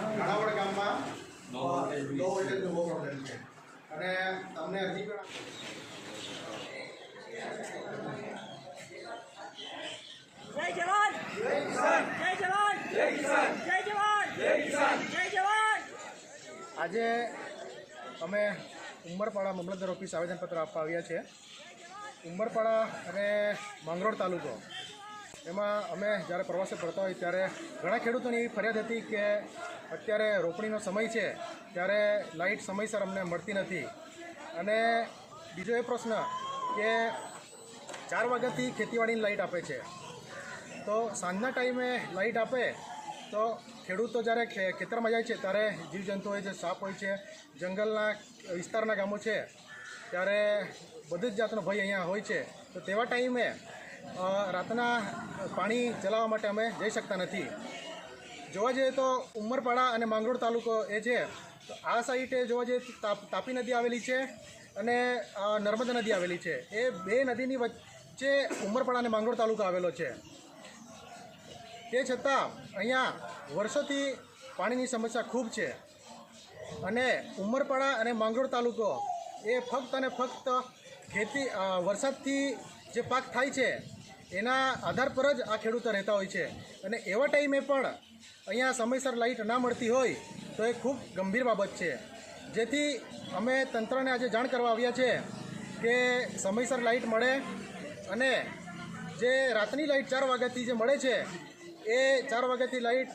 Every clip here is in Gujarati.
લો ગામમાં લો વોલ્ટેજ નો પ્રોબ્લેમ છે. અને તમને હજી પણ જય જવાન! જય કિસાન! જય જવાન! જય કિસાન! જય જવાન! જય કિસાન! જય જવાન! આજે અમે ઉમરપાડા મામલતદાર ઓફિસ આવેદનપત્ર આપવા આવ્યા છે. ઉમરપાડા અને માંગરોળ તાલુકો. એમાં અમે જ્યારે પ્રવાસે ફરતા હોય ત્યારે ઘણા ખેડૂતોની એવી ફરિયાદ હતી કે અત્યારે રોપણીનો સમય છે, ત્યારે લાઇટ સમયસર અમને મળતી નથી. અને બીજો એ પ્રશ્ન કે ચાર વાગ્યાથી ખેતીવાડીની લાઇટ આપે છે. તો સાંજના ટાઈમે લાઇટ આપે તો ખેડૂતો જ્યારે ખેતરમાં જાય છે, ત્યારે જીવજંતુ હોય છે, સાપ હોય છે, જંગલના વિસ્તારના ગામો છે, ત્યારે બધી જ જાતનો ભય અહીંયા હોય છે. તો તેવા ટાઈમે રાતના પાણી ચલાવવા માટે અમે જઈ શકતા નથી. જોવા જઈએ તો ઉમરપાડા અને માંગરોળ તાલુકો એ છે. આ સાઈડે જોવા જઈએ તાપી નદી આવેલી છે અને નર્મદા નદી આવેલી છે. એ બે નદીની વચ્ચે ઉમરપાડા અને માંગરોળ તાલુકો આવેલો છે. તે છતાં અહીંયા વર્ષોથી પાણીની સમસ્યા ખૂબ છે. અને ઉમરપાડા અને માંગરોળ તાલુકો એ ફક્ત અને ફક્ત ખેતી વરસાદથી જે પાક થાય છે, એના આધાર પર જ આ ખેડૂતો રહેતા હોય છે. અને એવા ટાઈમે પણ અહીંયા સમયસર લાઇટ ના મળતી હોય, તો એ ખૂબ ગંભીર બાબત છે. જેથી અમે તંત્રને આજે જાણ કરવા આવ્યા છે કે સમયસર લાઇટ મળે અને જે રાતની લાઇટ ચાર વાગ્યાથી જે મળે છે, એ ચાર વાગ્યાથી લાઇટ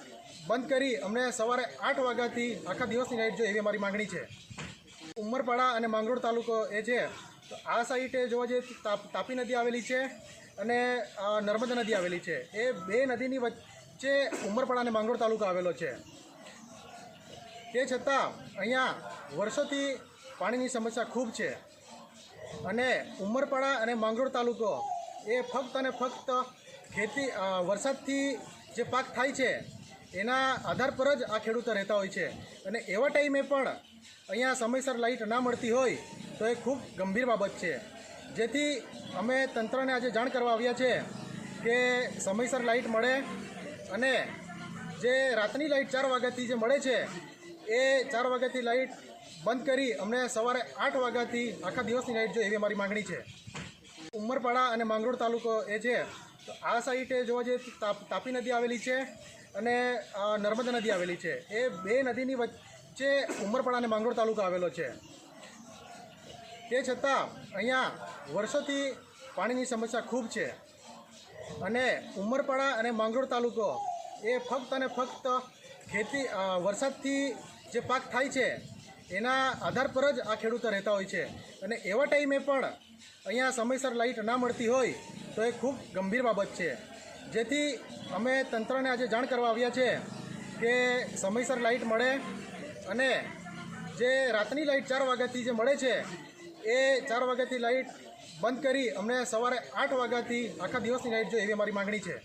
બંધ કરી અમને સવારે આઠ વાગ્યાથી આખા દિવસની લાઇટ જો એવી અમારી માંગણી છે. ઉમરપાડા અને માંગરોળ તાલુકો એ છે. તો આ સાઈડે જોવા જઈએ તાપી નદી આવેલી છે અને નર્મદા નદી આવેલી છે. એ બે નદીની વચ્ચે ઉમરપાડા અને માંગરોળ તાલુકો આવેલો છે. તે છતાં અહીંયા વર્ષોથી પાણીની સમસ્યા ખૂબ છે. અને ઉમરપાડા અને માંગરોળ તાલુકો એ ફક્ત અને ફક્ત ખેતી વરસાદથી જે પાક થાય છે, એના આધાર પર જ આ ખેડૂતો રહેતા હોય છે. અને એવા ટાઈમે પણ અહીંયા સમયસર લાઇટ ના મળતી હોય તો એ ખૂબ ગંભીર બાબત છે. જેથી અમે તંત્રને આજે જાણ કરવા આવ્યા છે કે સમયસર લાઇટ મળે અને જે રાતની લાઇટ ચાર વાગ્યાથી જે મળે છે, એ ચાર વાગ્યાથી લાઇટ બંધ કરી અમને સવારે આઠ વાગ્યાથી આખા દિવસની લાઇટ જોઈએ એવી અમારી માંગણી છે. ઉમરપાડા અને માંગરોળ તાલુકો એ છે, તો આ સાઈડે જોવા જઈએ તાપ- નદી આવેલી છે અને નર્મદા નદી આવેલી છે. એ બે નદીની વચ્ચે ઉમરપાડા અને માંગરોળ તાલુકો આવેલો છે. તે છતાં અહીંયા વર્ષોથી પાણીની સમસ્યા ખૂબ છે. અને ઉમરપાડા અને માંગરોળ તાલુકો એ ફક્ત અને ફક્ત ખેતી વરસાદથી જે પાક થાય છે, એના આધાર પર જ આ ખેડૂતો રહેતા હોય છે. અને એવા ટાઈમે પણ અહીંયા સમયસર લાઇટ ના મળતી હોય તો એ ખૂબ ગંભીર બાબત છે. જેથી અમે તંત્રને આજે જાણ કરવા આવ્યા છે કે સમયસર લાઇટ મળે અને જે રાતની લાઇટ ચાર વાગ્યાથી જે મળે છે, એ ચાર વાગ્યાથી લાઇટ બંધ કરી અમને સવારે આઠ વાગ્યાથી આખા દિવસની લાઇટ જોઈએ એવી અમારી માંગણી છે.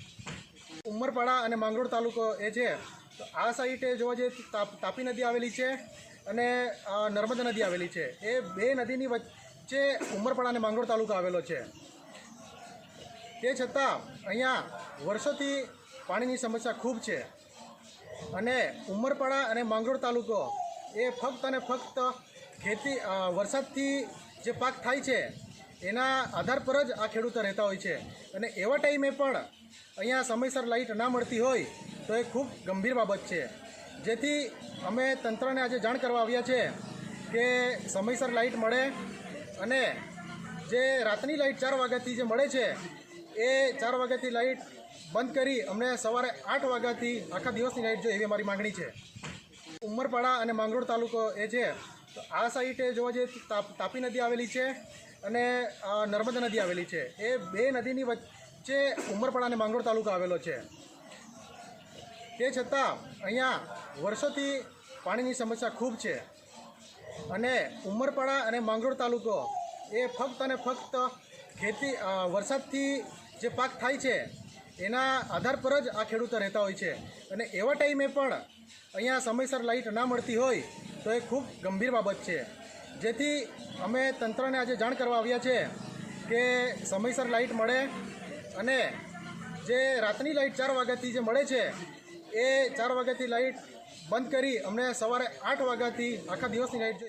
ઉમરપાડા અને માંગરોળ તાલુકો એ છે આ સાઈડે જોવા જઈએ તાપ- નદી આવેલી છે અને નર્મદા નદી આવેલી છે. એ બે નદીની વચ્ચે ઉમરપાડા અને માંગરોળ તાલુકો આવેલો છે. તે છતાં અહીંયા વર્ષોથી પાણીની સમસ્યા ખૂબ છે. અને ઉમરપાડા અને માંગરોળ તાલુકો એ ફક્ત અને ફક્ત ખેતી વરસાદથી જે પાક થાય છે, એના આધાર પર જ આ ખેડૂતો રહેતા હોય છે. અને એવા ટાઈમે પણ અહીંયા સમયસર લાઇટ ના મળતી હોય તો એ ખૂબ ગંભીર બાબત છે. જેથી અમે તંત્રને આજે જાણ કરવા આવ્યા છે કે સમયસર લાઇટ મળે અને જે રાતની લાઇટ ચાર વાગ્યાથી જે મળે છે, એ ચાર વાગ્યાથી લાઇટ બંધ કરી અમને સવારે આઠ વાગ્યાથી આખા દિવસની લાઇટ જોઈએ એવી અમારી માંગણી છે. ઉમરપાડા અને માંગરોળ તાલુકો એ છે, તો આ સાઈડે જોવા જઈએ તાપી નદી આવેલી છે અને નર્મદા નદી આવેલી છે. એ બે નદીની વચ્ચે ઉમરપાડા અને માંગરોળ તાલુકો આવેલો છે. તે છતાં અહીંયા વર્ષોથી પાણીની સમસ્યા ખૂબ છે અને ઉમરપાડા અને માંગરોળ તાલુકો એ ફક્ત અને ફક્ત ખેતી વરસાદથી જે પાક થાય છે એના આધાર પર જ આ ખેડૂતો રહેતા હોય છે. અને એવા ટાઈમે પણ અહીંયા સમયસર લાઇટ ના મળતી હોય તો એ ખૂબ ગંભીર બાબત છે. જેથી અમે તંત્રને આજે જાણ કરવા આવ્યા છે કે સમયસર લાઇટ મળે અને જે રાતની લાઇટ ચાર વાગ્યાથી જે મળે છે, એ ચાર વાગ્યાથી લાઇટ બંધ કરી અમને સવારે આઠ વાગ્યાથી આખા દિવસની નાઇટ